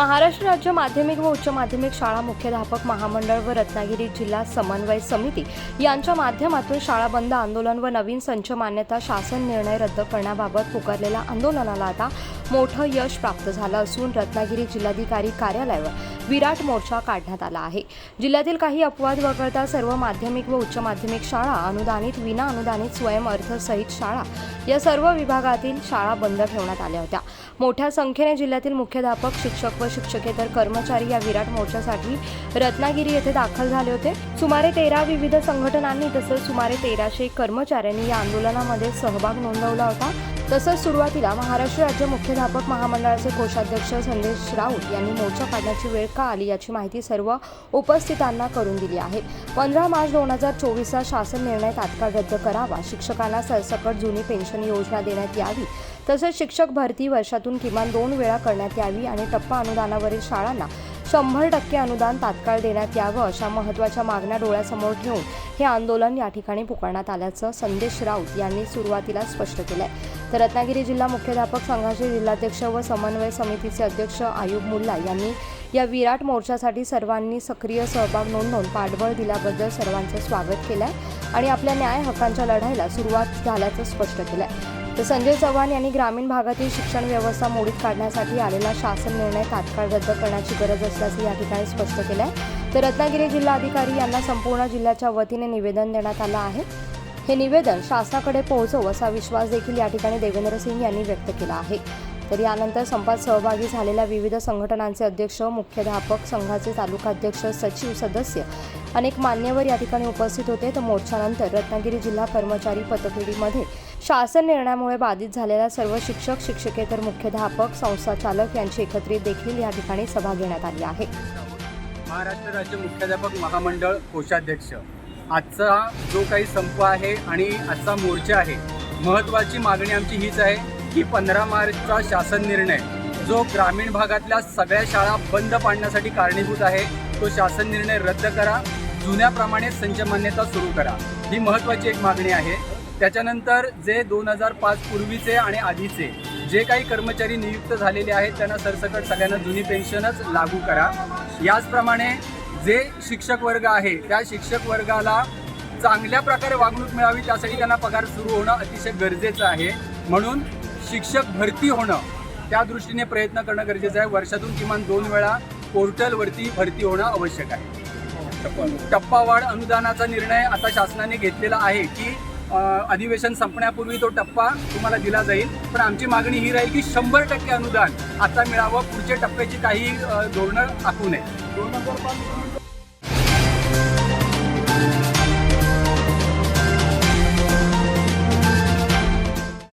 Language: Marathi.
महाराष्ट्र राज्य माध्यमिक व उच्च माध्यमिक शाळा मुख्याध्यापक महामंडळ व रत्नागिरी जिल्हा समन्वय समिती यांच्या माध्यमातून शाळा बंद आंदोलन व नवीन संच मान्यता शासन निर्णय रद्द करण्याबाबत पुकारलेल्या आंदोलनाला आता मोठं यश प्राप्त झालं असून रत्नागिरी जिल्हाधिकारी कार्यालयावर विराट मोर्चा काढण्यात आला आहे. जिल्ह्यातील काही अपवाद वगळता सर्व माध्यमिक व उच्च माध्यमिक शाळा अनुदानित विना अनुदानित स्वयं अर्थसहित शाळा या सर्व विभागातील शाळा बंद ठेवण्यात आल्या होत्या. मोठ्या संख्येने जिल्ह्यातील मुख्याध्यापक शिक्षक व शिक्षकेतर कर्मचारी या विराट मोर्चासाठी रत्नागिरी येथे दाखल झाले होते. सुमारे तेरा विविध संघटनांनी तसंच सुमारे तेराशे कर्मचाऱ्यांनी या आंदोलनामध्ये सहभाग नोंदवला होता. तसंच सुरुवातीला महाराष्ट्र राज्य मुख्याध्यापक महामंडळाचे कोषाध्यक्ष संदेश राऊत यांनी मोर्चा काढण्याची वेळ का आली याची माहिती सर्व उपस्थितांना करून दिली आहे. पंधरा मार्च दोन हजार चोवीसचा शासन निर्णय तात्काळ रद्द करावा शिक्षकांना सरसकट जुनी पेन्शन योजना देण्यात यावी तसंच शिक्षक भरती वर्षातून किमान दोन वेळा करण्यात यावी आणि टप्पा अनुदानावरील शाळांना शंभर टक्के अनुदान तात्काळ देण्यात यावं अशा महत्त्वाच्या मागण्या डोळ्यासमोर ठेवून हे आंदोलन या ठिकाणी पुकारण्यात आल्याचं संदेश राऊत यांनी सुरुवातीला स्पष्ट केलं आहे तर रत्नागिरी जिल्हा मुख्याध्यापक संघाचे जिल्हाध्यक्ष व समन्वय समितीचे अध्यक्ष आयुब मुल्ला यांनी या विराट मोर्चासाठी सर्वांनी सक्रिय सहभाग नोंदवून पाठबळ दिल्याबद्दल सर्वांचं स्वागत केलं आहे आणि आपल्या न्याय हक्कांच्या लढाईला सुरुवात झाल्याचं स्पष्ट केलं आहे तर संजय चव्हाण यांनी ग्रामीण भागातील शिक्षण व्यवस्था मोडीत काढण्यासाठी आलेला शासन निर्णय तात्काळ रद्द करण्याची गरज असल्याचं या ठिकाणी स्पष्ट केलं आहे तर रत्नागिरी जिल्हाधिकारी यांना संपूर्ण जिल्ह्याच्या वतीने निवेदन देण्यात आलं आहे. हे निवेदन शासनाकडे पोहोचव असा विश्वास देखील या ठिकाणी देवेंद्र सिंग यांनी व्यक्त केला आहे. तर यानंतर संपात सहभागी झालेल्या विविध संघटनांचे अध्यक्ष मुख्याध्यापक संघाचे तालुकाध्यक्ष सचिव सदस्य अनेक मान्यवर या ठिकाणी उपस्थित होते. तर मोर्चानंतर रत्नागिरी जिल्हा कर्मचारी पतपेढीमध्ये शासन निर्णयामुळे बाधित झालेल्या सर्व शिक्षक शिक्षकेतर मुख्याध्यापक संस्थाचालक यांची एकत्रित देखील या ठिकाणी सभा घेण्यात आली आहे. महाराष्ट्र राज्य मुख्याध्यापक महामंडळ कोषाध्यक्ष आजचा जो काही संप आहे आणि आजचा मोर्चा आहे महत्त्वाची मागणी आमची हीच आहे की पंधरा मार्चचा शासन निर्णय जो ग्रामीण भागातल्या सगळ्या शाळा बंद पाडण्यासाठी कारणीभूत आहे तो शासन निर्णय रद्द करा जुन्याप्रमाणे संच मान्यता सुरू करा. ही महत्त्वाची एक मागणी आहे. त्याच्यानंतर जे दोन हजार पाच पूर्वीचे आणि आधीचे जे काही कर्मचारी नियुक्त झालेले आहेत त्यांना सरसकट सगळ्यांना जुनी पेन्शनच लागू करा. याचप्रमाणे जे शिक्षक वर्ग आहे त्या शिक्षक वर्गाला चांगल्या प्रकारे वागणूक मिळावी त्यासाठी त्यांना पगार सुरू होणं अतिशय गरजेचं आहे. म्हणून शिक्षक भरती होणं त्या दृष्टीने प्रयत्न करणं गरजेचं आहे. वर्षातून किमान दोन वेळा पोर्टलवरती भरती होणं आवश्यक आहे. टप्पावाढ अनुदानाचा निर्णय आता शासनाने घेतलेला आहे की अधिवेशन संपण्यापूर्वी तो टप्पा तुम्हाला दिला जाईल. पण आमची मागणी ही राहील की शंभर टक्के अनुदान आता मिळावं. पुढच्या टप्प्याची काही धोरणं आखू नये.